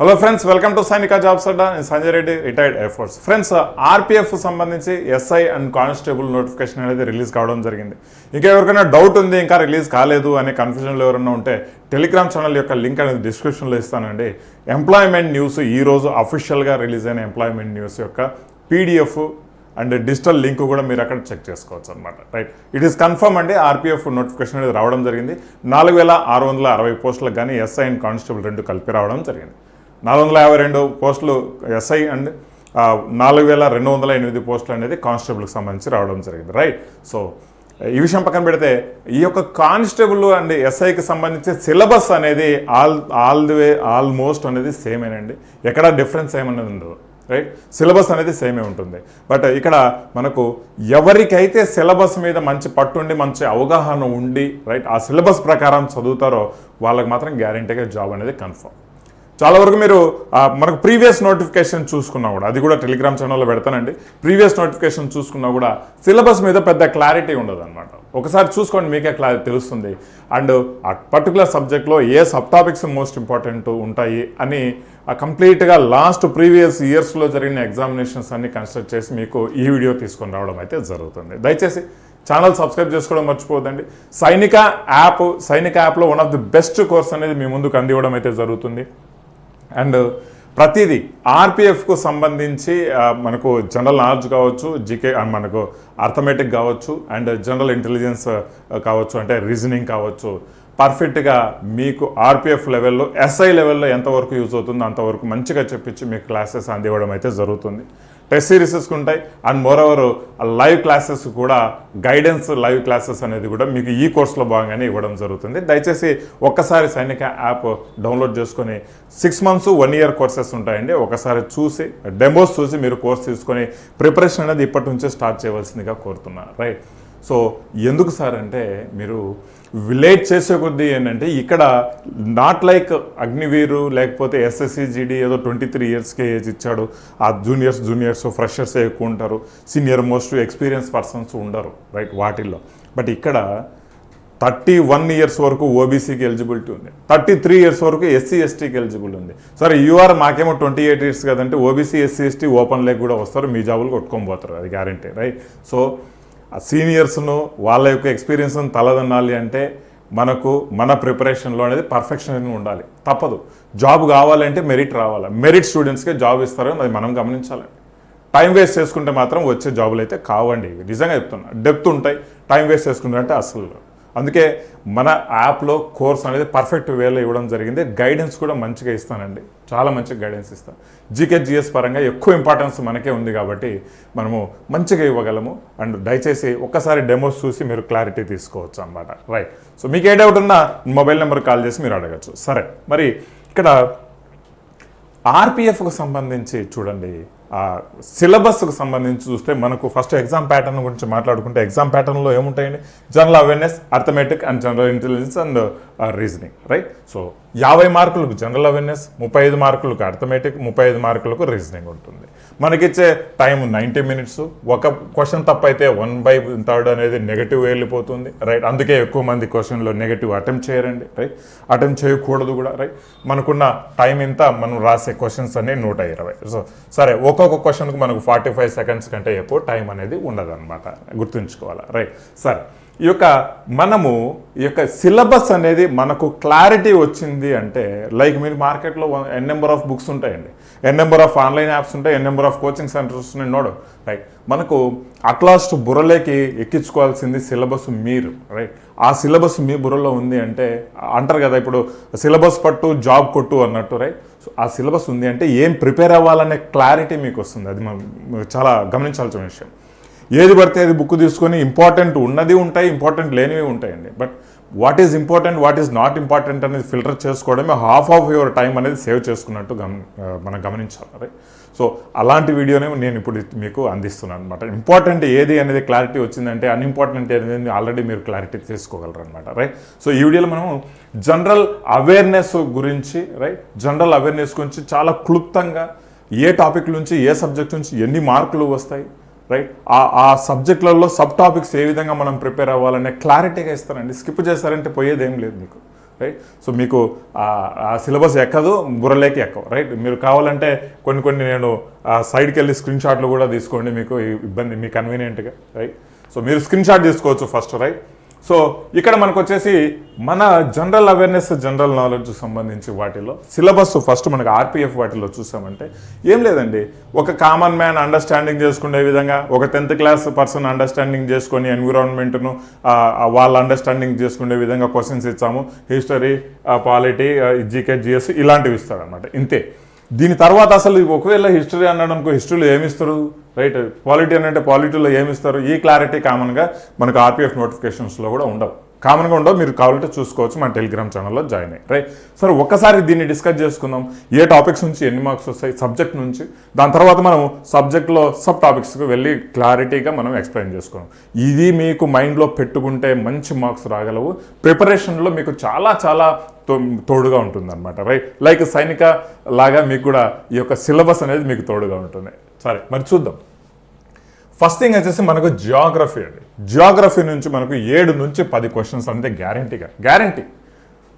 Hello friends welcome to Sainik jobs Adda నేను Sanjay Reddy retired air force friends RPF సంబంధించి SI and constable notification అనేది release కావడం జరిగింది. ఇంకా ఎవరికైనా డౌట్ ఉంది ఇంకా రిలీజ్ కాలేదు అనే కన్ఫ్యూజన్లో ఎవరైనా ఉంటే టెలిగ్రామ్ ఛానల్ యొక్క లింక్ అనేది డిస్క్రిప్షన్లో ఇస్తానండి. ఎంప్లాయ్మెంట్ న్యూస్ ఈ రోజు అఫీషియల్గా రిలీజ్ అయిన ఎంప్లాయ్మెంట్ న్యూస్ యొక్క పీడిఎఫ్ అండ్ డిజిటల్ లింక్ కూడా మీరు అక్కడ చెక్ చేసుకోవచ్చు అనమాట రైట్ ఇట్ ఈస్ కన్ఫర్మ్ అండి ఆర్పిఎఫ్ నోటిఫికేషన్ అనేది రావడం జరిగింది. నాలుగు వేల ఆరు వందల అరవై పోస్టులకు కానీ ఎస్ఐ అండ్ కానిస్టేబుల్ రెండు కలిపి రావడం జరిగింది. నాలుగు వందల యాభై రెండు పోస్టులు ఎస్ఐ అండ్ నాలుగు వేల రెండు వందల ఎనిమిది పోస్టులు అనేది కానిస్టేబుల్కి సంబంధించి రావడం జరిగింది. రైట్? సో ఈ విషయం పక్కన పెడితే ఈ యొక్క కానిస్టేబుల్ అండ్ ఎస్ఐకి సంబంధించి సిలబస్ అనేది all all the way almost అనేది సేమేనండి ఎక్కడ డిఫరెన్స్ ఏమన్నది ఉండదు. రైట్? సిలబస్ అనేది సేమే ఉంటుంది. బట్ ఇక్కడ మనకు ఎవరికైతే సిలబస్ మీద మంచి పట్టుండి మంచి అవగాహన ఉండి రైట్ ఆ సిలబస్ ప్రకారం చదువుతారో వాళ్ళకి మాత్రం గ్యారంటీగా జాబ్ అనేది కన్ఫర్మ్. చాలా వరకు మీరు మనకు ప్రీవియస్ నోటిఫికేషన్ చూసుకున్నా కూడా అది కూడా టెలిగ్రామ్ ఛానల్లో పెడతానండి ప్రీవియస్ నోటిఫికేషన్ చూసుకున్నా కూడా సిలబస్ మీద పెద్ద క్లారిటీ ఉండదు అనమాట ఒకసారి చూసుకోండి మీకే క్లారిటీ తెలుస్తుంది. అండ్ ఆ పర్టికులర్ సబ్జెక్ట్లో ఏ సబ్ టాపిక్స్ మోస్ట్ ఇంపార్టెంట్ ఉంటాయి అని కంప్లీట్గా లాస్ట్ ప్రీవియస్ ఇయర్స్లో జరిగిన ఎగ్జామినేషన్స్ అన్ని కన్సిడర్ చేసి మీకు ఈ వీడియో తీసుకొని రావడం అయితే జరుగుతుంది. దయచేసి ఛానల్ సబ్స్క్రైబ్ చేసుకోవడం మర్చిపోవద్దండి. సైనిక యాప్ సైనిక యాప్లో one of the best course అనేది మీ ముందుకు అందివ్వడం అయితే జరుగుతుంది. అండ్ ప్రతిదీ ఆర్పిఎఫ్కు సంబంధించి మనకు జనరల్ నాలెడ్జ్ కావచ్చు జీకే మనకు అర్థమెటిక్ కావచ్చు అండ్ జనరల్ ఇంటెలిజెన్స్ కావచ్చు అంటే రీజనింగ్ కావచ్చు పర్ఫెక్ట్గా మీకు ఆర్పిఎఫ్ లెవెల్లో ఎస్ఐ లెవెల్లో ఎంతవరకు యూజ్ అవుతుందో అంతవరకు మంచిగా చెప్పించి మీకు క్లాసెస్ అందివ్వడం అయితే జరుగుతుంది. టెస్ట్ సిరీసెస్కి ఉంటాయి. And more over live classes కూడా గైడెన్స్ లైవ్ క్లాసెస్ అనేది కూడా మీకు ఈ కోర్సులో భాగంగానే ఇవ్వడం జరుగుతుంది. దయచేసి ఒక్కసారి సైనిక యాప్ డౌన్లోడ్ చేసుకొని six months one year courses ఉంటాయండి. ఒకసారి చూసి డెమోస్ చూసి మీరు కోర్స్ తీసుకొని ప్రిపరేషన్ అనేది ఇప్పటి నుంచే స్టార్ట్ చేయవలసిందిగా కోరుతున్నాను రైట్ సో ఎందుకు సార్ అంటే మీరు విలేజ్ చేసే కొద్దీ ఏంటంటే ఇక్కడ నాట్ లైక్ అగ్నివీరు లేకపోతే ఎస్ఎస్సి జిడి ఏదో ట్వంటీ త్రీ ఇయర్స్కి ఏజ్ ఇచ్చాడు. ఆ జూనియర్స్ జూనియర్స్ ఫ్రెషర్స్ ఎక్కువ ఉంటారు. సీనియర్ మోస్ట్ ఎక్స్పీరియన్స్ పర్సన్స్ ఉండరు రైట్ వాటిల్లో. బట్ ఇక్కడ థర్టీ వన్ ఇయర్స్ వరకు ఓబీసీకి ఎలిజిబిలిటీ ఉంది. థర్టీ త్రీ ఇయర్స్ వరకు ఎస్సీ ఎస్టీకి ఎలిజిబుల్ ఉంది. సరే యూఆర్ మాకేమో ట్వంటీ ఎయిట్ ఇయర్స్ కదంటే OBC SC ST open leg కూడా వస్తారు మీ జాబులు కొట్టుకొని పోతారు అది గ్యారంటీ రైట్? సో సీనియర్స్ను వాళ్ళ యొక్క ఎక్స్పీరియన్స్ను తలదన్నాలి అంటే మనకు మన ప్రిపరేషన్లో అనేది పర్ఫెక్షన్ ఉండాలి. తప్పదు. జాబ్ కావాలంటే మెరిట్ రావాలి. మెరిట్ స్టూడెంట్స్కే జాబ్ ఇస్తారని అది మనం గమనించాలండి టైం వేస్ట్ చేసుకుంటే మాత్రం వచ్చే జాబులు అయితే కావండి. ఇవి నిజంగా చెప్తున్నా. డెప్త్ ఉంటాయి. టైం వేస్ట్ చేసుకుంటే అసలు అందుకే మన యాప్లో కోర్స్ అనేది పర్ఫెక్ట్ వేలో ఇవ్వడం జరిగింది. గైడెన్స్ కూడా మంచిగా ఇస్తానండి. చాలా మంచి గైడెన్స్ ఇస్తాం. జీకేజీఎస్ పరంగా ఎక్కువ ఇంపార్టెన్స్ మనకే ఉంది కాబట్టి మనము మంచిగా ఇవ్వగలము. అండ్ దయచేసి ఒక్కసారి డెమోస్ చూసి మీరు క్లారిటీ తీసుకోవచ్చు అన్నమాట. రైట్ సో మీకు ఏ డౌట్ ఉన్నా మొబైల్ నెంబర్ కాల్ చేసి మీరు అడగచ్చు. సరే. మరి ఇక్కడ ఆర్పిఎఫ్కు సంబంధించి చూడండి. సిలబస్కు సంబంధించి చూస్తే మనకు ఫస్ట్ ఎగ్జామ్ ప్యాటర్న్ గురించి మాట్లాడుకుంటే ఎగ్జామ్ ప్యాటర్న్లో ఏముంటాయండి? General awareness arithmetic and general intelligence and reasoning right? So యాభై మార్కులకు జనరల్ అవేర్నెస్ ముప్పై ఐదు మార్కులకు అర్థమెటిక్ ముప్పై ఐదు మార్కులకు రీజనింగ్ ఉంటుంది. మనకిచ్చే టైం నైంటీ మినిట్స్. ఒక క్వశ్చన్ తప్పైతే వన్ బై థర్డ్ అనేది నెగటివ్ వెళ్ళిపోతుంది రైట్? అందుకే ఎక్కువ మంది క్వశ్చన్లో నెగటివ్ అటెంప్ట్ చేయరండి రైట్? అటెంప్ట్ చేయకూడదు కూడా రైట్? మనకున్న టైం ఇంత మనం రాసే క్వశ్చన్స్ అన్ని నూట ఇరవై. సో సరే ఒక్కొక్క క్వశ్చన్కి మనకు ఫార్టీ ఫైవ్ సెకండ్స్ కంటే ఎక్కువ టైం అనేది ఉండదు అనమాట గుర్తుంచుకోవాలి? రైట్. సరే. ఈ యొక్క మనము ఈ యొక్క సిలబస్ అనేది మనకు క్లారిటీ వచ్చింది అంటే లైక్ మీరు మార్కెట్లో ఎన్ నెంబర్ ఆఫ్ బుక్స్ ఉంటాయండి. N number of online apps ఉంటాయి n number of coaching centres నేను నోడు. రైట్. మనకు అట్లాస్ట్ బుర్రలోకి ఎక్కించుకోవాల్సింది సిలబస్ మీరు. రైట్. ఆ సిలబస్ మీ బుర్రలో ఉంది అంటే అంటారు కదా ఇప్పుడు సిలబస్ పట్టు జాబ్ కొట్టు అన్నట్టు రైట్. సో ఆ సిలబస్ ఉంది అంటే ఏం ప్రిపేర్ అవ్వాలనే క్లారిటీ మీకు వస్తుంది అది మనం చాలా గమనించాల్సిన విషయం. ఏది పడితే అది బుక్ తీసుకొని ఇంపార్టెంట్ ఉన్నది ఉంటాయి ఇంపార్టెంట్ లేనివి ఉంటాయండి. But what is important what is not important అనేది ఫిల్టర్ చేసుకోవడమే హాఫ్ ఆఫ్ యువర్ టైం అనేది సేవ్ చేసుకున్నట్టు గమ మనం గమనించాలి సో అలాంటి వీడియోనే నేను ఇప్పుడు మీకు అందిస్తున్నాను అనమాట ఇంపార్టెంట్ ఏది అనేది క్లారిటీ వచ్చిందంటే అన్ఇంపార్టెంట్ అనేది ఆల్రెడీ మీరు క్లారిటీ తీసుకోగలరు అనమాట రైట్ సో ఈ వీడియోలో మనం జనరల్ అవేర్నెస్ గురించి రైట్ జనరల్ అవేర్నెస్ గురించి చాలా క్లుప్తంగా ఏ టాపిక్ నుంచి ఏ సబ్జెక్ట్ నుంచి ఎన్ని మార్కులు వస్తాయి రైట్ ఆ ఆ సబ్జెక్టులలో సబ్ టాపిక్స్ ఏ విధంగా మనం ప్రిపేర్ అవ్వాలనే క్లారిటీగా ఇస్తారండి స్కిప్ చేస్తారంటే పోయేది ఏం లేదు మీకు. రైట్ సో మీకు ఆ సిలబస్ ఎక్కదు బుర్రలేకి ఎక్కవు రైట్ మీరు కావాలంటే కొన్ని కొన్ని నేను సైడ్కి వెళ్ళి స్క్రీన్ షాట్లు కూడా తీసుకోండి మీకు ఇబ్బంది మీ కన్వీనియంట్గా రైట్ సో మీరు స్క్రీన్ షాట్ తీసుకోవచ్చు ఫస్ట్ రైట్ సో ఇక్కడ మనకు వచ్చేసి మన జనరల్ అవేర్నెస్ జనరల్ నాలెడ్జ్ సంబంధించి వాటిలో సిలబస్ ఫస్ట్ మనకు ఆర్పిఎఫ్ వాటిలో చూసామంటే ఏం లేదండి. ఒక కామన్ మ్యాన్ అండర్స్టాండింగ్ చేసుకునే విధంగా ఒక టెన్త్ క్లాస్ పర్సన్ అండర్స్టాండింగ్ చేసుకొని ఎన్విరాన్మెంట్ను వాళ్ళ అండర్స్టాండింగ్ చేసుకునే విధంగా క్వశ్చన్స్ ఇచ్చాము. హిస్టరీ పాలిటీ జీకే జిఎస్ ఇలాంటివి ఇస్తారనమాట ఇంతే. దీని తర్వాత అసలు ఒకవేళ హిస్టరీ అన్నాడు అనుకో హిస్టరీలో ఏమిస్తారు రైట్? పాలిటీ అని అంటే పాలిటీలో ఏమిస్తారు? ఈ క్లారిటీ కామన్గా మనకు ఆర్పిఎఫ్ నోటిఫికేషన్స్లో కూడా ఉండవు. కామన్గా ఉండవు. మీరు కావాలంటే చూసుకోవచ్చు. మన టెలిగ్రామ్ ఛానల్లో జాయిన్ అయ్యి. రైట్? సరే ఒకసారి దీన్ని డిస్కస్ చేసుకుందాం. ఏ టాపిక్స్ నుంచి ఎన్ని మార్క్స్ వస్తాయి? సబ్జెక్ట్ నుంచి. దాని తర్వాత మనం సబ్జెక్ట్లో సబ్ టాపిక్స్కి వెళ్ళి క్లారిటీగా మనం ఎక్స్ప్లెయిన్ చేసుకుందాం. ఇది మీకు మైండ్లో పెట్టుకుంటే మంచి మార్క్స్ రాగలవు. ప్రిపరేషన్లో మీకు చాలా చాలా తో- తోడుగా ఉంటుంది అనమాట రైట్? లైక్ సైనిక లాగా మీకు కూడా ఈ యొక్క సిలబస్ అనేది మీకు తోడుగా ఉంటుంది. సరే మరి చూద్దాం. ఫస్ట్ థింగ్ వచ్చేసి మనకు జియోగ్రఫీ అండి. జియోగ్రఫీ నుంచి మనకు ఏడు నుంచి పది క్వశ్చన్స్ అంతే గ్యారంటీగా గ్యారంటీ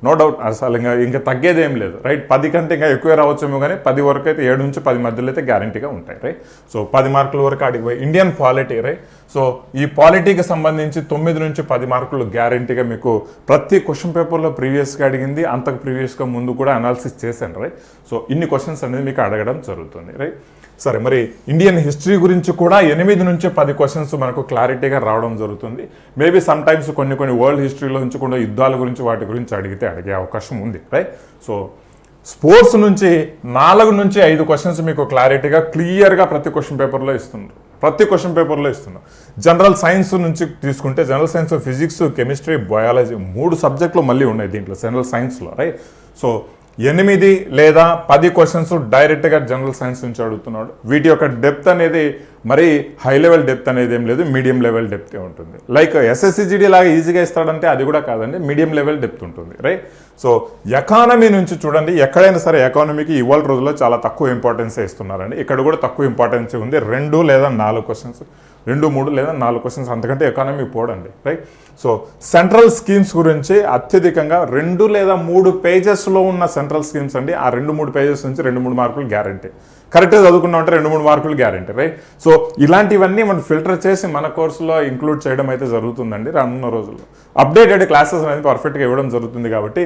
నో డౌట్ అసలు ఇంకా ఇంకా తగ్గేది ఏం లేదు రైట్ పది కంటే ఇంకా ఎక్కువే రావచ్చేమో కానీ పది వరకు అయితే ఏడు నుంచి పది మధ్యలో అయితే గ్యారంటీగా ఉంటాయి రైట్ సో పది మార్కుల వరకు అడిగిపోయి ఇండియన్ పాలిటీ రైట్ సో ఈ పాలిటీకి సంబంధించి తొమ్మిది నుంచి పది మార్కులు గ్యారంటీగా మీకు ప్రతి క్వశ్చన్ పేపర్లో ప్రీవియస్గా అడిగింది అంతకు ప్రీవియస్గా ముందు కూడా అనాలిసిస్ చేశాను రైట్ సో ఇన్ని క్వశ్చన్స్ అనేది మీకు అడగడం జరుగుతుంది రైట్ సరే మరి ఇండియన్ హిస్టరీ గురించి కూడా ఎనిమిది నుంచి పది క్వశ్చన్స్ మనకు క్లారిటీగా రావడం జరుగుతుంది. మేబీ సమ్ టైమ్స్ కొన్ని కొన్ని వరల్డ్ హిస్టరీలో నుంచి కూడా యుద్ధాల గురించి వాటి గురించి అడిగితే అడిగే అవకాశం ఉంది రైట్ సో స్పోర్ట్స్ నుంచి నాలుగు నుంచి ఐదు క్వశ్చన్స్ మీకు క్లారిటీగా క్లియర్గా ప్రతి క్వశ్చన్ పేపర్లో ఇస్తున్నారు ప్రతి క్వశ్చన్ పేపర్లో ఇస్తున్నా. జనరల్ సైన్స్ నుంచి తీసుకుంటే general science physics chemistry biology మూడు సబ్జెక్టులు మళ్ళీ ఉన్నాయి దీంట్లో జనరల్ సైన్స్లో రైట్ సో ఎనిమిది లేదా పది క్వశ్చన్స్ డైరెక్ట్గా జనరల్ సైన్స్ నుంచి అడుగుతున్నాడు. వీటి యొక్క డెప్త్ అనేది మరీ హై లెవెల్ డెప్త్ అనేది ఏం లేదు మీడియం లెవెల్ డెప్త్ ఉంటుంది. లైక్ ఎస్ఎస్సిజిడి లాగా ఈజీగా ఇస్తాడంటే అది కూడా కాదండి మీడియం లెవెల్ డెప్త్ ఉంటుంది రైట్ సో ఎకానమీ నుంచి చూడండి ఎక్కడైనా సరే ఎకానమీకి ఇవాళ రోజుల్లో చాలా తక్కువ ఇంపార్టెన్స్ ఇస్తున్నారండి. ఇక్కడ కూడా తక్కువ ఇంపార్టెన్స్ ఉంది రెండు లేదా నాలుగు క్వశ్చన్స్ రెండు మూడు లేదా నాలుగు క్వశ్చన్స్ అంతకంటే ఎకానమీ పోడండి రైట్ సో సెంట్రల్ స్కీమ్స్ గురించి అత్యధికంగా రెండు లేదా మూడు పేజెస్లో ఉన్న సెంట్రల్ స్కీమ్స్ అండి. ఆ రెండు మూడు పేజెస్ నుంచి రెండు మూడు మార్కులు గ్యారంటీ కరెక్ట్గా చదువుకున్నామంటే రెండు మూడు మార్కులు గ్యారంటీ రైట్? సో ఇలాంటివన్నీ మనం ఫిల్టర్ చేసి మన కోర్సులో ఇంక్లూడ్ చేయడం అయితే జరుగుతుందండి రానున్న రోజుల్లో. అప్డేటెడ్ క్లాసెస్ అనేది పర్ఫెక్ట్గా ఇవ్వడం జరుగుతుంది కాబట్టి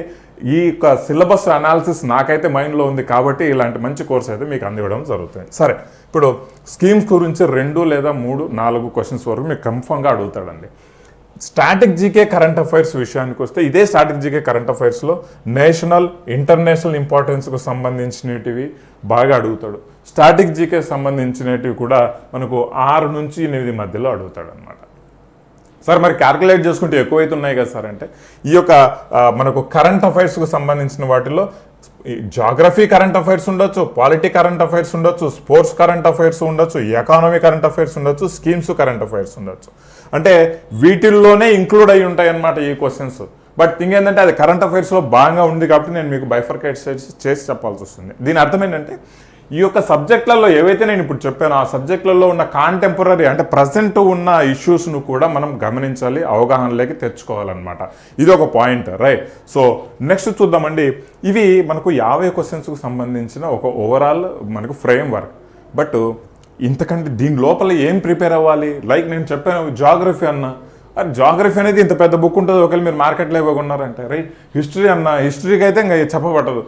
ఈ యొక్క సిలబస్ అనాలిసిస్ నాకైతే మైండ్లో ఉంది కాబట్టి ఇలాంటి మంచి కోర్స్ అయితే మీకు అందివ్వడం జరుగుతుంది. సరే ఇప్పుడు స్కీమ్స్ గురించి రెండు లేదా మూడు నాలుగు క్వశ్చన్స్ వరకు మీకు కన్ఫామ్గా అడుగుతాడండి. స్టాటిక్ జీకే కరెంట్ అఫైర్స్ విషయానికి వస్తే ఇదే స్టాటిక్ జీకే కరెంట్ అఫైర్స్లో నేషనల్ ఇంటర్నేషనల్ ఇంపార్టెన్స్కు సంబంధించినటివి బాగా అడుగుతాడు. స్టాటిక్ జీకే సంబంధించినటివి కూడా మనకు ఆరు నుంచి ఎనిమిది మధ్యలో అడుగుతాడు అనమాట సార్ మరి క్యాల్కులేట్ చేసుకుంటే ఎక్కువైతే ఉన్నాయి కదా సార్ అంటే ఈ యొక్క మనకు కరెంట్ అఫైర్స్కు సంబంధించిన వాటిలో జాగ్రఫీ కరెంట్ అఫైర్స్ ఉండొచ్చు పాలిటీ కరెంట్ అఫైర్స్ ఉండొచ్చు స్పోర్ట్స్ కరెంట్ అఫైర్స్ ఉండొచ్చు ఎకానమీ కరెంట్ అఫైర్స్ ఉండొచ్చు స్కీమ్స్ కరెంట్ అఫైర్స్ ఉండొచ్చు. అంటే వీటిల్లోనే ఇంక్లూడ్ అయి ఉంటాయి అన్నమాట ఈ క్వశ్చన్స్ బట్ థింగ్ ఏంటంటే అది కరెంట్ అఫైర్స్లో బాగా ఉంది కాబట్టి నేను మీకు బైఫర్కేట్ చేసి చేసి చెప్పాల్సి వస్తుంది. దీని అర్థం ఏంటంటే ఈ యొక్క సబ్జెక్టులలో ఏవైతే నేను ఇప్పుడు చెప్పానో ఆ సబ్జెక్టులలో ఉన్న కాంటెంపరీ అంటే ప్రజెంట్ ఉన్న ఇష్యూస్ను కూడా మనం గమనించాలి అవగాహనలోకి తెచ్చుకోవాలన్నమాట. ఇది ఒక పాయింట్ రైట్ సో నెక్స్ట్ చూద్దామండి. ఇవి మనకు యాభై క్వశ్చన్స్కు సంబంధించిన ఒక ఓవరాల్ మనకు ఫ్రేమ్ వర్క్ బట్ ఇంతకంటే దీని లోపల ఏం ప్రిపేర్ అవ్వాలి? లైక్ నేను చెప్పాను జాగ్రఫీ అన్న. అది జాగ్రఫీ అనేది ఇంత పెద్ద బుక్ ఉంటుంది ఒకవేళ మీరు మార్కెట్లో ఇవ్వకున్నారంటే రైట్ హిస్టరీ అన్న హిస్టరీకి అయితే ఇంకా చెప్పబట్టదు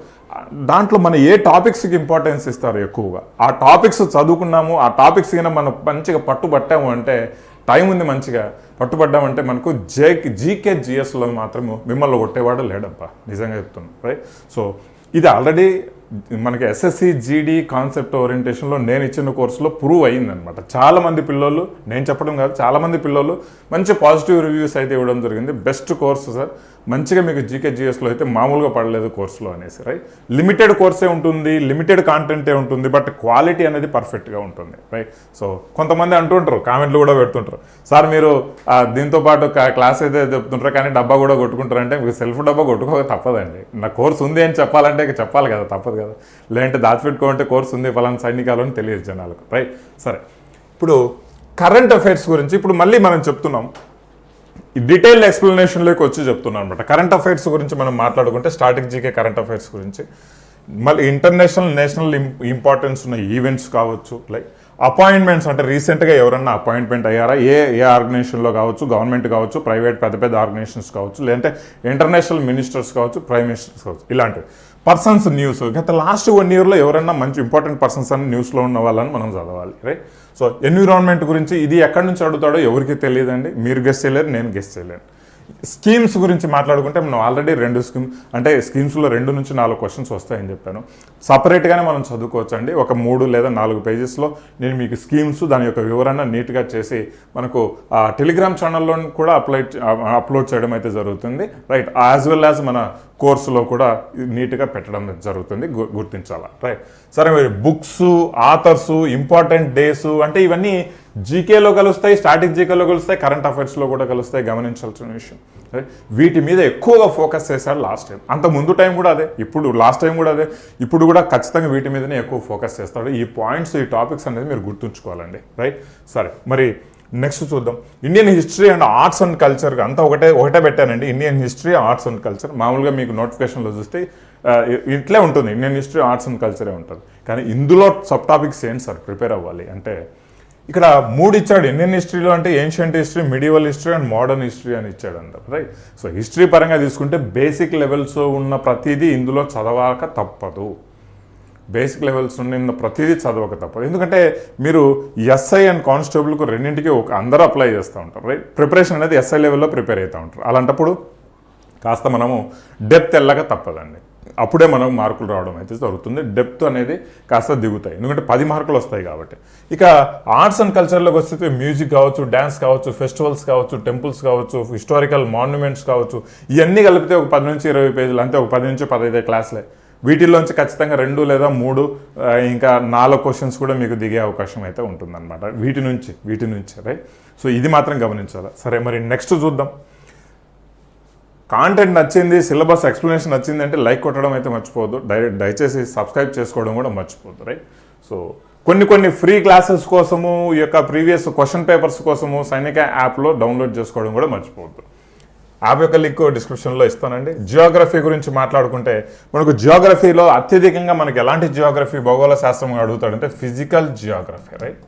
దాంట్లో మన ఏ టాపిక్స్కి ఇంపార్టెన్స్ ఇస్తారు ఎక్కువగా? ఆ టాపిక్స్ చదువుకున్నాము ఆ టాపిక్స్ కింద మనం మంచిగా పట్టుబట్టాము అంటే టైం ఉంది మంచిగా. పట్టుబడ్డామంటే మనకు జే జీకే జిఎస్లో మాత్రము మిమ్మల్ని కొట్టేవాడు లేడబ్బా. నిజంగా చెప్తున్నాను రైట్? సో ఇది ఆల్రెడీ మనకి ఎస్ఎస్సి జీడీ కాన్సెప్ట్ ఓరియంటేషన్లో నేను ఇచ్చిన కోర్సులో ప్రూవ్ అయ్యిందనమాట చాలా మంది పిల్లలు నేను చెప్పడం కాదు చాలా మంది పిల్లలు మంచి పాజిటివ్ రివ్యూస్ అయితే ఇవ్వడం జరిగింది. బెస్ట్ కోర్సు సార్ మంచిగా మీకు జీకే జిఎస్లో అయితే మామూలుగా పడలేదు కోర్సులో అనేసి రైట్ లిమిటెడ్ కోర్సే ఉంటుంది లిమిటెడ్ కాంటెంటే ఉంటుంది బట్ క్వాలిటీ అనేది పర్ఫెక్ట్గా ఉంటుంది రైట్ సో కొంతమంది అంటుంటారు కామెంట్లు కూడా పెడుతుంటారు. సార్ మీరు దీంతో పాటు క్లాస్ అయితే చెప్తుంటారు కానీ డబ్బా కూడా కొట్టుకుంటారు అంటే మీకు సెల్ఫ్ డబ్బా కొట్టుకోక తప్పదండి. నా కోర్స్ ఉంది అని చెప్పాలంటే ఇక చెప్పాలి కదా తప్పదు కదా. లేదంటే దాచిపెట్టుకోమంటే కోర్స్ ఉంది ఫలానా సైనికాలు అని తెలియదు జనాలకు రైట్ సరే. ఇప్పుడు కరెంట్ అఫైర్స్ గురించి ఇప్పుడు మళ్ళీ మనం చెప్తున్నాం. డీటెయిల్ ఎక్స్ప్లెనేషన్లోకి వచ్చి చెప్తున్నాను అనమాట కరెంట్ అఫైర్స్ గురించి మనం మాట్లాడుకుంటే స్టార్టింగ్ జీకే కరెంట్ అఫైర్స్ గురించి. మళ్ళీ ఇంటర్నేషనల్ నేషనల్ ఇంపార్టెన్స్ ఉన్న ఈవెంట్స్ కావచ్చు లైక్ అపాయింట్మెంట్స్ అంటే రీసెంట్గా ఎవరన్నా అపాయింట్మెంట్ అయ్యారా? ఏ ఏ ఆర్గనైజేషన్లో కావచ్చు గవర్నమెంట్ కావచ్చు ప్రైవేట్ పెద్ద పెద్ద ఆర్గనైజేషన్స్ కావచ్చు లేదంటే ఇంటర్నేషనల్ మినిస్టర్స్ కావచ్చు ప్రైమ్ మినిస్టర్స్ కావచ్చు ఇలాంటివి. పర్సన్స్ న్యూస్ గత లాస్ట్ వన్ ఇయర్లో ఎవరైనా మంచి ఇంపార్టెంట్ పర్సన్స్ అని న్యూస్లో ఉన్న వాళ్ళని మనం చదవాలి రైట్? సో ఎన్విరాన్మెంట్ గురించి ఇది ఎక్కడి నుంచి అడుగుతాడో ఎవరికి తెలియదండి. మీరు గెస్ట్ చేయలేరు నేను గెస్ట్ చేయలేను. స్కీమ్స్ గురించి మాట్లాడుకుంటే మనం ఆల్రెడీ రెండు స్కీమ్ అంటే స్కీమ్స్లో రెండు నుంచి నాలుగు క్వశ్చన్స్ వస్తాయని చెప్పాను. సపరేట్గానే మనం చదువుకోవచ్చు అండి ఒక మూడు లేదా నాలుగు పేజెస్లో నేను మీకు స్కీమ్స్ దాని యొక్క వివరణ నీట్గా చేసి మనకు ఆ టెలిగ్రామ్ ఛానల్లో కూడా అప్లై అప్లోడ్ చేయడం అయితే జరుగుతుంది. రైట్ యాజ్ వెల్ యాజ్ మన కోర్సులో కూడా నీట్గా పెట్టడం జరుగుతుంది గుర్తించాలా? రైట్. సరే మరి బుక్స్ ఆథర్స్ ఇంపార్టెంట్ డేస్ అంటే ఇవన్నీ జీకేలో కలుస్తాయి స్టాటిక్ జీకేలో కలుస్తాయి కరెంట్ అఫైర్స్లో కూడా కలుస్తాయి గమనించాల్సిన విషయం. రైట్? వీటి మీద ఎక్కువగా ఫోకస్ చేశాడు లాస్ట్ టైం. అంత ముందు టైం కూడా అదే ఇప్పుడు లాస్ట్ టైం కూడా అదే. ఇప్పుడు కూడా ఖచ్చితంగా వీటి మీదనే ఎక్కువ ఫోకస్ చేస్తాడు. ఈ పాయింట్స్ ఈ టాపిక్స్ అనేది మీరు గుర్తుంచుకోవాలండి. రైట్. సరే మరి నెక్స్ట్ చూద్దాం. Indian history and arts and culture అంతా ఒకటే ఒకటే పెట్టానండి. Indian history arts and culture మామూలుగా మీకు నోటిఫికేషన్లో చూస్తే ఇట్లే ఉంటుంది. ఇండియన్ హిస్టరీ ఆర్ట్స్ అండ్ కల్చరే ఉంటుంది. కానీ ఇందులో సబ్ టాపిక్స్ ఏంటి సార్? ప్రిపేర్ అవ్వాలి. అంటే ఇక్కడ మూడు ఇచ్చాడు. ఇండియన్ హిస్టరీలో అంటే ancient history medieval history and modern history అని ఇచ్చాడు అందరు రైట్ సో హిస్టరీ పరంగా తీసుకుంటే బేసిక్ లెవెల్స్ ఉన్న ప్రతిదీ ఇందులో చదవక తప్పదు. బేసిక్ లెవెల్స్ ఉన్న ప్రతిదీ చదవక తప్పదు. ఎందుకంటే మీరు ఎస్ఐ అండ్ కానిస్టేబుల్కు రెండింటికి ఒక అందరూ అప్లై చేస్తూ ఉంటారు రైట్? ప్రిపరేషన్ అనేది ఎస్ఐ లెవెల్లో ప్రిపేర్ అవుతూ ఉంటారు. అలాంటప్పుడు కాస్త మనము డెప్త్ వెళ్ళక తప్పదండి. అప్పుడే మనకు మార్కులు రావడం అయితే జరుగుతుంది. డెప్త్ అనేది కాస్త దిగుతాయి. ఎందుకంటే పది మార్కులు వస్తాయి కాబట్టి. ఇక ఆర్ట్స్ అండ్ కల్చర్లోకి వస్తే మ్యూజిక్ కావచ్చు డ్యాన్స్ కావచ్చు ఫెస్టివల్స్ కావచ్చు టెంపుల్స్ కావచ్చు హిస్టారికల్ మాన్యుమెంట్స్ కావచ్చు ఇవన్నీ కలిపితే ఒక పది నుంచి ఇరవై పేజీలు అంతే ఒక పది నుంచి పదహైదు క్లాసులే. వీటిల్లోంచి ఖచ్చితంగా రెండు లేదా మూడు ఇంకా నాలుగు క్వశ్చన్స్ కూడా మీకు దిగే అవకాశం అయితే ఉంటుందన్నమాట. వీటి నుంచి వీటి నుంచి రైట్ సో ఇది మాత్రం గమనించాలి. సరే మరి నెక్స్ట్ చూద్దాం. కాంటెంట్ నచ్చింది సిలబస్ ఎక్స్ప్లెనేషన్ నచ్చింది అంటే లైక్ కొట్టడం అయితే మర్చిపోవద్దు. డైరెక్ట్ దయచేసి సబ్స్క్రైబ్ చేసుకోవడం కూడా మర్చిపోద్దు రైట్ సో కొన్ని కొన్ని ఫ్రీ క్లాసెస్ కోసము ఈ యొక్క ప్రీవియస్ క్వశ్చన్ పేపర్స్ కోసము సైనిక యాప్లో డౌన్లోడ్ చేసుకోవడం కూడా మర్చిపోవద్దు. యాప్ యొక్క లింక్ డిస్క్రిప్షన్లో ఇస్తానండి. జియోగ్రఫీ గురించి మాట్లాడుకుంటే మనకు జియోగ్రఫీలో అత్యధికంగా మనకి ఎలాంటి జియోగ్రఫీ భౌగోళ శాస్త్రం అడుగుతాడంటే physical geography right?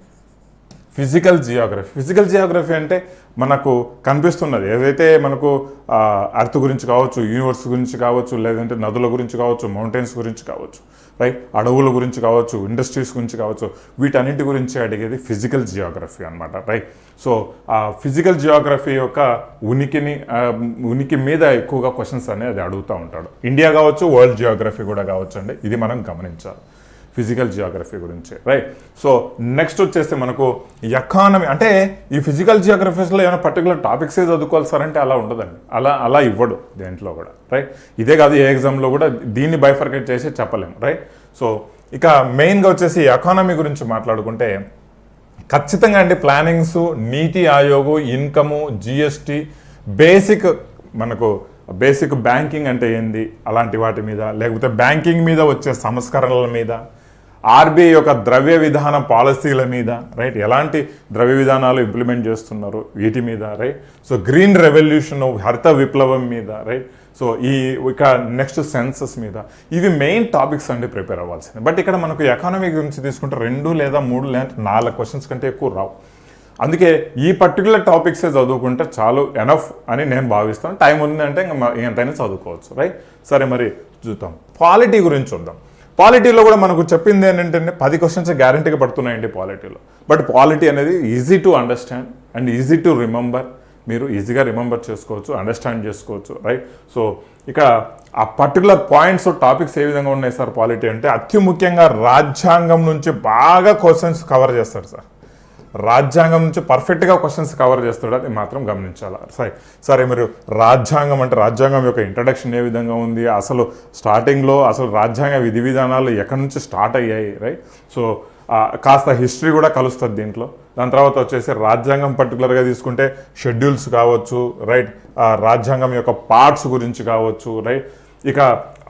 Physical geography. Physical geography అంటే మనకు కనిపిస్తున్నది. ఏదైతే మనకు అర్త్ గురించి కావచ్చు యూనివర్స్ గురించి కావచ్చు లేదంటే నదుల గురించి కావచ్చు మౌంటైన్స్ గురించి కావచ్చు రైట్? అడవుల గురించి కావచ్చు ఇండస్ట్రీస్ గురించి కావచ్చు వీటన్నింటి గురించి అడిగేది ఫిజికల్ జియోగ్రఫీ అన్నమాట రైట్? సో ఆ ఫిజికల్ జియోగ్రఫీ యొక్క ఉనికిని ఉనికి మీద ఎక్కువగా క్వశ్చన్స్ అనేది అడుగుతూ ఉంటాడు. ఇండియా కావచ్చు వరల్డ్ జియోగ్రఫీ కూడా కావచ్చు అండి. ఇది మనం గమనించాలి. ఫిజికల్ జియోగ్రఫీ గురించి రైట్? సో నెక్స్ట్ వచ్చేసి మనకు ఎకానమీ అంటే ఈ ఫిజికల్ జియోగ్రఫీస్లో ఏమైనా పర్టికులర్ టాపిక్సే చదువుకోవాలి సార్ అంటే అలా ఉండదండి. అలా అలా ఇవ్వడు దేంట్లో కూడా రైట్? ఇదే కాదు ఏ ఎగ్జామ్లో కూడా దీన్ని బైఫర్కేట్ చేసి చెప్పలేము రైట్? సో ఇక మెయిన్గా వచ్చేసి ఎకానమీ గురించి మాట్లాడుకుంటే ఖచ్చితంగా అండి plannings Niti Aayog income GST basic మనకు బేసిక్ బ్యాంకింగ్ అంటే ఏంది అలాంటి వాటి మీద లేకపోతే బ్యాంకింగ్ మీద వచ్చే సంస్కరణల మీద ఆర్బీఐ యొక్క ద్రవ్య విధాన పాలసీల మీద రైట్ ఎలాంటి ద్రవ్య విధానాలు ఇంప్లిమెంట్ చేస్తున్నారు వీటి మీద రైట్? సో గ్రీన్ రెవల్యూషన్ హరిత విప్లవం మీద రైట్? సో ఈ ఇక నెక్స్ట్ సెన్సస్ మీద ఇవి మెయిన్ టాపిక్స్ అండి ప్రిపేర్ అవ్వాల్సింది. బట్ ఇక్కడ మనకు ఎకానమీ గురించి తీసుకుంటే రెండు లేదా మూడు లేదా నాలుగు క్వశ్చన్స్ కంటే ఎక్కువ రావు. అందుకే ఈ పర్టికులర్ టాపిక్సే చదువుకుంటే చాలు ఎనఫ్ అని నేను భావిస్తాను. టైం ఉందంటే ఇంకా ఎంతైనా చదువుకోవచ్చు రైట్ సరే మరి చూద్దాం. పాలిటీ గురించి చూద్దాం. పాలిటీలో కూడా మనకు చెప్పింది ఏంటంటే పది క్వశ్చన్స్ గ్యారంటీగా పడుతున్నాయండి పాలిటీలో బట్ పాలిటీ అనేది easy to understand and easy to remember మీరు ఈజీగా రిమెంబర్ చేసుకోవచ్చు అండర్స్టాండ్ చేసుకోవచ్చు రైట్ సో ఇక ఆ పర్టికులర్ పాయింట్స్ టాపిక్స్ ఏ విధంగా ఉన్నాయి సార్ పాలిటీ అంటే అతి ముఖ్యంగా రాజ్యాంగం నుంచి బాగా క్వశ్చన్స్ కవర్ చేస్తాడు సార్. రాజ్యాంగం నుంచి పర్ఫెక్ట్గా క్వశ్చన్స్ కవర్ చేస్తాడు అది మాత్రం గమనించాలి? సరే సరే మీరు రాజ్యాంగం అంటే రాజ్యాంగం యొక్క ఇంట్రడక్షన్ ఏ విధంగా ఉంది? అసలు స్టార్టింగ్లో అసలు రాజ్యాంగ విధి విధానాలు ఎక్కడి నుంచి స్టార్ట్ అయ్యాయి? రైట్ సో కాస్త హిస్టరీ కూడా కలుస్తుంది దీంట్లో. దాని తర్వాత వచ్చేసి రాజ్యాంగం పర్టికులర్గా తీసుకుంటే షెడ్యూల్స్ కావచ్చు రైట్ రాజ్యాంగం యొక్క పార్ట్స్ గురించి కావచ్చు రైట్ ఇక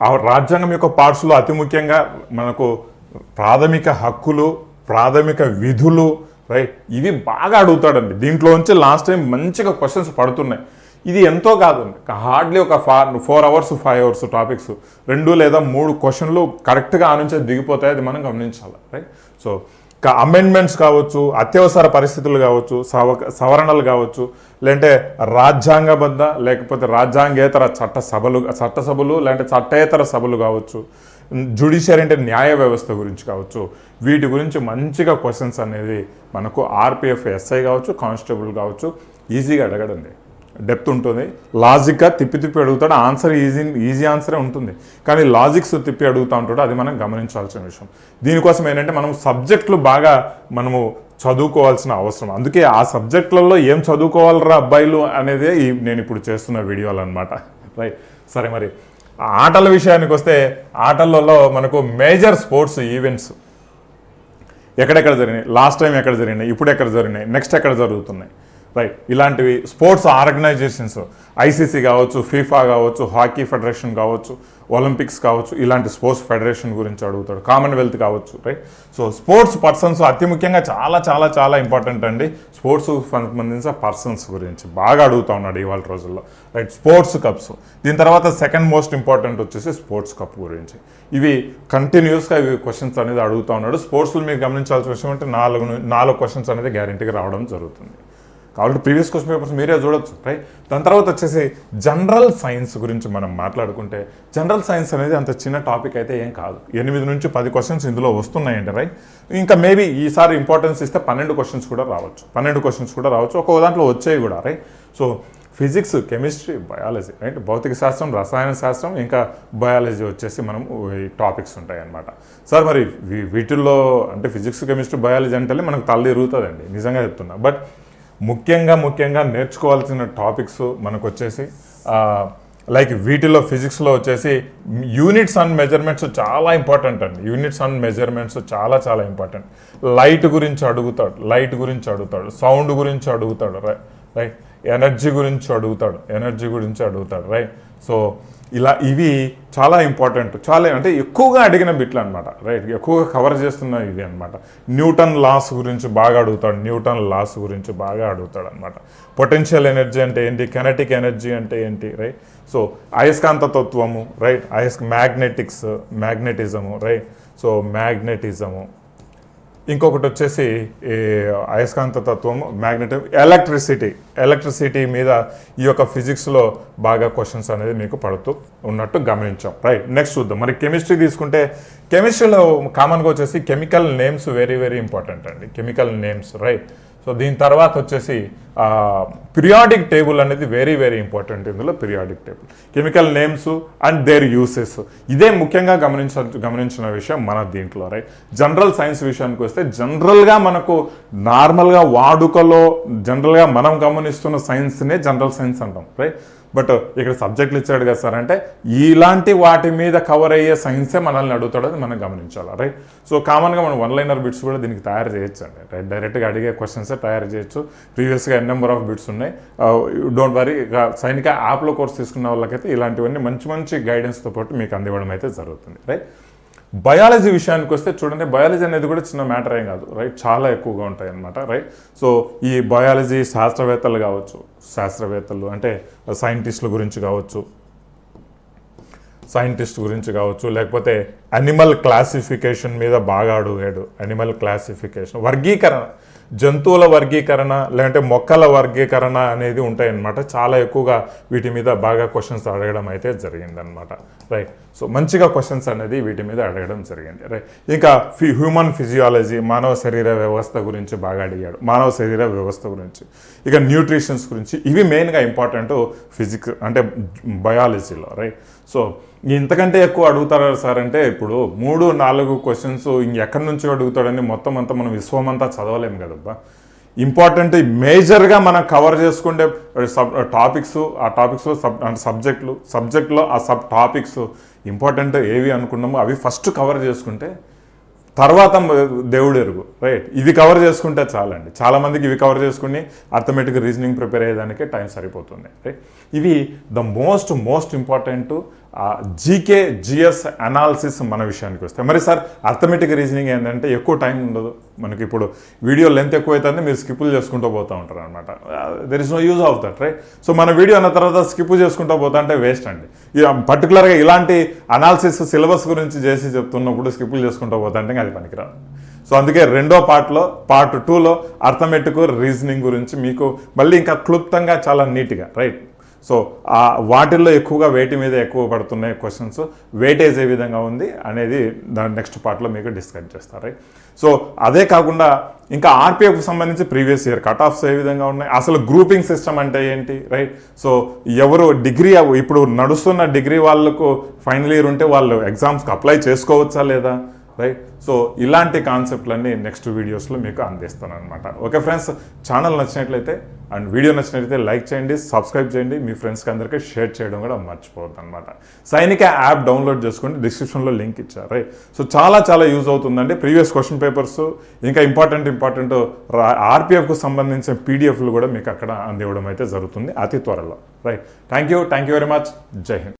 ఆ రాజ్యాంగం యొక్క పార్ట్స్లో అతి ముఖ్యంగా మనకు ప్రాథమిక హక్కులు ప్రాథమిక విధులు రైట్ ఇవి బాగా అడుగుతాడండి. దీంట్లోంచి లాస్ట్ టైం మంచిగా క్వశ్చన్స్ పడుతున్నాయి. ఇది ఎంతో కాదండి. హార్డ్లీ ఒక four four hours five hours topics రెండు లేదా మూడు క్వశ్చన్లు కరెక్ట్గా ఆనుంచే దిగిపోతాయి అది మనం గమనించాలి రైట్ సో అమెండ్మెంట్స్ కావచ్చు అత్యవసర పరిస్థితులు కావచ్చు సవ సవరణలు కావచ్చు లేదంటే రాజ్యాంగబద్ధ లేకపోతే రాజ్యాంగేతర చట్ట సభలు చట్టసభలు లేదంటే చట్టేతర సభలు కావచ్చు జుడిషియరీ అంటే న్యాయ వ్యవస్థ గురించి కావచ్చు వీటి గురించి మంచిగా క్వశ్చన్స్ అనేది మనకు ఆర్పిఎఫ్ ఎస్ఐ కావచ్చు కానిస్టేబుల్ కావచ్చు ఈజీగా అడగడండి డెప్త్ ఉంటుంది. లాజిక్గా తిప్పి తిప్పి అడుగుతాడు. ఆన్సర్ ఈజీ ఈజీ ఆన్సరే ఉంటుంది. కానీ లాజిక్స్ తిప్పి అడుగుతూ ఉంటాడు. అది మనం గమనించాల్సిన విషయం. దీనికోసం ఏంటంటే మనం సబ్జెక్టులు బాగా మనము చదువుకోవాల్సిన అవసరం. అందుకే ఆ సబ్జెక్టులలో ఏం చదువుకోవాలరా అబ్బాయిలు అనేదే ఈ నేను ఇప్పుడు చేస్తున్న వీడియోలు అనమాట రైట్. సరే మరి. ఆటల విషయానికి వస్తే ఆటలలో మనకు మేజర్ స్పోర్ట్స్ ఈవెంట్స్ ఎక్కడెక్కడ జరిగినాయి? లాస్ట్ టైం ఎక్కడ జరిగినాయి? ఇప్పుడు ఎక్కడ జరిగినాయి? నెక్స్ట్ ఎక్కడ జరుగుతున్నాయి? రైట్ ఇలాంటివి స్పోర్ట్స్ ఆర్గనైజేషన్స్ ఐసీసీ కావచ్చు ఫీఫా కావచ్చు హాకీ ఫెడరేషన్ కావచ్చు ఒలింపిక్స్ కావచ్చు ఇలాంటి స్పోర్ట్స్ ఫెడరేషన్ గురించి అడుగుతాడు. కామన్వెల్త్ కావచ్చు రైట్ సో స్పోర్ట్స్ పర్సన్స్ అతి ముఖ్యంగా చాలా చాలా చాలా ఇంపార్టెంట్ అండి. స్పోర్ట్స్ సంబంధించిన పర్సన్స్ గురించి బాగా అడుగుతా ఉన్నాడు ఇవాళ రోజుల్లో. Right sports cups. దీని తర్వాత సెకండ్ మోస్ట్ ఇంపార్టెంట్ వచ్చేసి స్పోర్ట్స్ కప్ గురించి. ఇవి కంటిన్యూస్గా ఇవి క్వశ్చన్స్ అనేది అడుగుతా ఉన్నాడు. స్పోర్ట్స్లో మీరు గమనించాల్సిన విషయం అంటే నాలుగు నాలుగు క్వశ్చన్స్ అనేది గ్యారంటీగా రావడం జరుగుతుంది. కాబట్టి ప్రీవియస్ క్వశ్చన్ పేపర్స్ మీరే చూడొచ్చు రైట్ దాని తర్వాత వచ్చేసి జనరల్ సైన్స్ గురించి మనం మాట్లాడుకుంటే జనరల్ సైన్స్ అనేది అంత చిన్న టాపిక్ అయితే ఏం కాదు. ఎనిమిది నుంచి పది క్వశ్చన్స్ ఇందులో వస్తున్నాయండి రైట్ ఇంకా మేబీ ఈసారి ఇంపార్టెన్స్ ఇస్తే పన్నెండు క్వశ్చన్స్ కూడా రావచ్చు. పన్నెండు క్వశ్చన్స్ కూడా రావచ్చు. ఒక్కొక్క దాంట్లో వచ్చేవి కూడా right so physics chemistry biology right భౌతిక శాస్త్రం రసాయన శాస్త్రం ఇంకా బయాలజీ వచ్చేసి మనం ఈ టాపిక్స్ ఉంటాయి అన్నమాట సార్ మరి వీ- వీటిల్లో అంటే ఫిజిక్స్ కెమిస్ట్రీ బయాలజీ అంటే మనకు తల్లి ఎరుగుతుందండి. నిజంగా చెప్తున్నా. బట్ ముఖ్యంగా ముఖ్యంగా నేర్చుకోవాల్సిన టాపిక్స్ మనకు వచ్చేసి లైక్ వీటిలో ఫిజిక్స్లో వచ్చేసి యూనిట్స్ అండ్ మెజర్మెంట్స్ చాలా ఇంపార్టెంట్ అండి. యూనిట్స్ అండ్ మెజర్మెంట్స్ చాలా చాలా ఇంపార్టెంట్ లైట్ గురించి అడుగుతాడు లైట్ గురించి అడుగుతాడు సౌండ్ గురించి అడుగుతాడు రైట్ ఎనర్జీ గురించి అడుగుతాడు ఎనర్జీ గురించి అడుగుతాడు రైట్ సో ఇలా ఇవి చాలా ఇంపార్టెంట్. చాలా అంటే ఎక్కువగా అడిగిన బిట్లు అనమాట రైట్ ఎక్కువగా కవర్ చేస్తున్న ఇవి అనమాట న్యూటన్ లాస్ గురించి బాగా అడుగుతాడు న్యూటన్ లాస్ గురించి బాగా అడుగుతాడు అనమాట పొటెన్షియల్ ఎనర్జీ అంటే ఏంటి? కెనటిక్ ఎనర్జీ అంటే ఏంటి? రైట్ సో అయస్కాంత తత్వము right అయస్ magnetics magnetism right so magnetism ఇంకొకటి వచ్చేసి ఈ అయస్కాంత తత్వం మ్యాగ్నెటిక్ ఎలక్ట్రిసిటీ ఎలక్ట్రిసిటీ మీద ఈ యొక్క ఫిజిక్స్లో బాగా క్వశ్చన్స్ అనేది మీకు పడుతూ ఉన్నట్టు గమనించాం. రైట్ నెక్స్ట్ చూద్దాం. మరి కెమిస్ట్రీ తీసుకుంటే కెమిస్ట్రీలో కామన్గా వచ్చేసి chemical names very very important అండి. కెమికల్ నేమ్స్ రైట్ సో దీని తర్వాత వచ్చేసి పిరియాడిక్ టేబుల్ అనేది వెరీ వెరీ ఇంపార్టెంట్ ఇందులో periodic table chemical names and their uses ఇదే ముఖ్యంగా గమనించ గమనించిన విషయం మన దీంట్లో రైట్ జనరల్ సైన్స్ విషయానికి వస్తే జనరల్గా మనకు నార్మల్గా వాడుకలో జనరల్గా మనం గమనిస్తున్న సైన్స్నే జనరల్ సైన్స్ అంటాం రైట్ బట్ ఇక్కడ సబ్జెక్టులు ఇచ్చాడు కదా సార్ అంటే ఇలాంటి వాటి మీద కవర్ అయ్యే సైన్సే మనల్ని అడుగుతాడు అది మనం గమనించాలి రైట్ సో కామన్గా మనం వన్ లైనర్ బిట్స్ కూడా దీనికి తయారు చేయొచ్చు అండి రైట్ డైరెక్ట్గా అడిగే క్వశ్చన్సే తయారు చేయొచ్చు. ప్రీవియస్గా ఎన్ నెంబర్ ఆఫ్ బిట్స్ ఉన్నాయి. Uh, డోంట్ వరీ ఇక సైనిక యాప్లో కోర్స్ తీసుకున్న వాళ్ళకైతే ఇలాంటివన్నీ మంచి మంచి గైడెన్స్తో పాటు మీకు అందివ్వడం అయితే జరుగుతుంది రైట్ బయాలజీ విషయానికి వస్తే చూడండి బయాలజీ అనేది కూడా చిన్న మ్యాటర్ ఏం కాదు రైట్ చాలా ఎక్కువగా ఉంటాయి అన్నమాట రైట్ సో ఈ బయాలజీ శాస్త్రవేత్తలు కావచ్చు శాస్త్రవేత్తలు అంటే సైంటిస్టుల గురించి కావచ్చు సైంటిస్ట్ గురించి కావచ్చు లేకపోతే అనిమల్ క్లాసిఫికేషన్ మీద బాగా అడుగాడు అనిమల్ క్లాసిఫికేషన్ వర్గీకరణ. జంతువుల వర్గీకరణ లేదంటే మొక్కల వర్గీకరణ అనేది ఉంటాయన్నమాట. చాలా ఎక్కువగా వీటి మీద బాగా క్వశ్చన్స్ అడగడం అయితే జరిగిందనమాట రైట్ సో మంచిగా క్వశ్చన్స్ అనేది వీటి మీద అడగడం జరిగింది. రైట్ ఇంకా ఫి హ్యూమన్ ఫిజియాలజీ మానవ శరీర వ్యవస్థ గురించి బాగా అడిగాడు. మానవ శరీర వ్యవస్థ గురించి. ఇక న్యూట్రిషన్స్ గురించి ఇవి మెయిన్గా ఇంపార్టెంట్ ఫిజిక్స్ అంటే బయాలజీలో రైట్ సో ఇంతకంటే ఎక్కువ అడుగుతారా సార్ అంటే ఇప్పుడు మూడు నాలుగు క్వశ్చన్స్ ఇంకెక్కడి నుంచి అడుగుతాడని మొత్తం అంతా మనం విశ్వం అంతా చదవలేము కదబ్బా. ఇంపార్టెంట్ మేజర్గా మనం కవర్ చేసుకుంటే సబ్ టాపిక్స్ ఆ టాపిక్స్లో సబ్ అంటే సబ్జెక్టులు సబ్జెక్ట్లో ఆ సబ్ టాపిక్స్ ఇంపార్టెంట్ ఏవి అనుకున్నామో అవి ఫస్ట్ కవర్ చేసుకుంటే తర్వాత దేవుడు ఎరుగు రైట్ ఇవి కవర్ చేసుకుంటే చాలండి. చాలా మందికి ఇవి కవర్ చేసుకుని అర్థమెటిక్ రీజనింగ్ ప్రిపేర్ అయ్యేదానికే టైం సరిపోతుంది రైట్ ఇవి the most most important GK GS analysis మన విషయానికి వస్తే. మరి సార్ అర్థమెటిక్ రీజనింగ్ ఏంటంటే ఎక్కువ టైం ఉండదు. మనకి ఇప్పుడు వీడియో లెంత్ ఎక్కువ అవుతుంది మీరు స్కిప్పులు చేసుకుంటూ పోతూ ఉంటారు అనమాట there is no use of that right so మన వీడియో అన్న తర్వాత స్కిప్ చేసుకుంటూ పోతా అంటే వేస్ట్ అండి. పర్టికులర్గా ఇలాంటి అనాలిసిస్ సిలబస్ గురించి చేసి చెప్తున్నప్పుడు స్కిప్పులు చేసుకుంటూ పోతా అంటే అది పనికిరాదు. సో అందుకే రెండో పార్ట్లో పార్ట్ టూలో అర్థమెటిక్ రీజనింగ్ గురించి మీకు మళ్ళీ ఇంకా క్లుప్తంగా చాలా నీట్గా రైట్ సో ఆ వాటిల్లో ఎక్కువగా వేటి మీద ఎక్కువ పడుతున్నాయి క్వశ్చన్స్ వెయిటేజ్ ఏ విధంగా ఉంది అనేది దాని నెక్స్ట్ పార్ట్లో మీకు డిస్కస్ చేస్తారు రైట్ సో అదే కాకుండా ఇంకా ఆర్పిఎఫ్ సంబంధించి ప్రీవియస్ ఇయర్ కట్ ఆఫ్స్ ఏ విధంగా ఉన్నాయి? అసలు గ్రూపింగ్ సిస్టమ్ అంటే ఏంటి రైట్ సో ఎవరు డిగ్రీ ఇప్పుడు నడుస్తున్న డిగ్రీ వాళ్ళకు ఫైనల్ ఇయర్ ఉంటే వాళ్ళు ఎగ్జామ్స్కి అప్లై చేసుకోవచ్చా లేదా? రైట్ సో ఇలాంటి కాన్సెప్ట్లన్నీ నెక్స్ట్ వీడియోస్లో మీకు అందిస్తాను అనమాట ఓకే ఫ్రెండ్స్ ఛానల్ నచ్చినట్లయితే అండ్ వీడియో నచ్చినట్లయితే లైక్ చేయండి సబ్స్క్రైబ్ చేయండి మీ ఫ్రెండ్స్కి అందరికీ షేర్ చేయడం కూడా మర్చిపోవద్దు అనమాట సైనిక యాప్ డౌన్లోడ్ చేసుకోండి డిస్క్రిప్షన్లో లింక్ ఇచ్చారు. రైట్ సో చాలా చాలా యూజ్ అవుతుందండి. ప్రీవియస్ క్వశ్చన్ పేపర్స్ ఇంకా ఇంపార్టెంట్ ఇంపార్టెంట్ ఆర్పిఎఫ్కు సంబంధించిన పీడిఎఫ్లు కూడా మీకు అక్కడ అందివ్వడం అయితే జరుగుతుంది అతి త్వరలో. Right thank you thank you very much Jai Hind